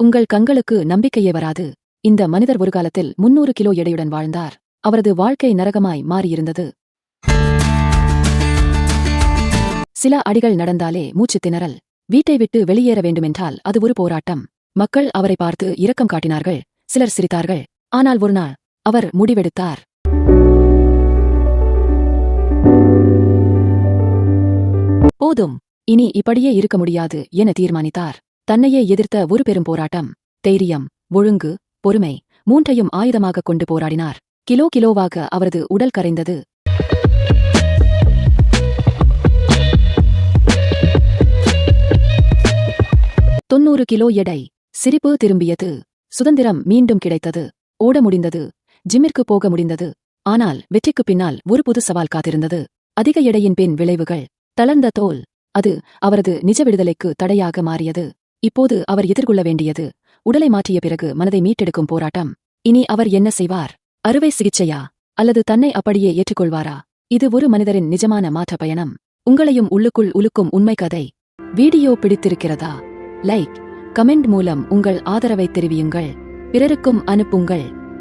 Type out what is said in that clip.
உங்கள் கண்களுக்கு நம்பிக்கையே வராது. இந்த மனிதர் ஒரு காலத்தில் முன்னூறு கிலோ எடையுடன் வாழ்ந்தார். அவரது வாழ்க்கை நரகமாய் மாறியிருந்தது. சில அடிகள் நடந்தாலே மூச்சு திணறல். வீட்டை விட்டு வெளியேற வேண்டுமென்றால் அது ஒரு போராட்டம். மக்கள் அவரை பார்த்து இரக்கம் காட்டினார்கள். சிலர் சிரித்தார்கள். ஆனால் ஒரு நாள் அவர் முடிவெடுத்தார். போதும். இனி இப்படியே இருக்க முடியாது என தீர்மானித்தார். தன்னையே எதிர்த்த ஒரு பெரும் போராட்டம் தைரியம் ஒழுங்கு பொறுமை மூன்றையும் ஆயுதமாகக் கொண்டு போராடினார். கிலோ கிலோவாக அவரது உடல் கரைந்தது. தொன்னூறு கிலோ எடை. சிரிப்பு திரும்பியது. சுதந்திரம் மீண்டும் கிடைத்தது. ஓட முடிந்தது. ஜிம்மிற்கு போக முடிந்தது. ஆனால் வெற்றிக்குப் பின்னால் ஒரு புது சவால் காத்திருந்தது. அதிக எடையின் பின் விளைவுகள். தளர்ந்த தோல். அது அவரது நிஜ விடுதலைக்கு தடையாக மாறியது. இப்போது அவர் எதிர்கொள்ள வேண்டியது உடலை மாற்றிய பிறகு மனதை மீட்டெடுக்கும் போராட்டம். இனி அவர் என்ன செய்வார்? அறுவை சிகிச்சையா? அல்லது தன்னை அப்படியே ஏற்றுக்கொள்வாரா? இது ஒரு மனிதரின் நிஜமான மாற்ற பயணம். உங்களையும் உள்ளுக்குள் உலுக்கும் உண்மை கதை. வீடியோ பிடித்திருக்கிறதா? லைக் கமெண்ட் மூலம் உங்கள் ஆதரவை தெரிவியுங்கள். பிறருக்கும் அனுப்புங்கள்.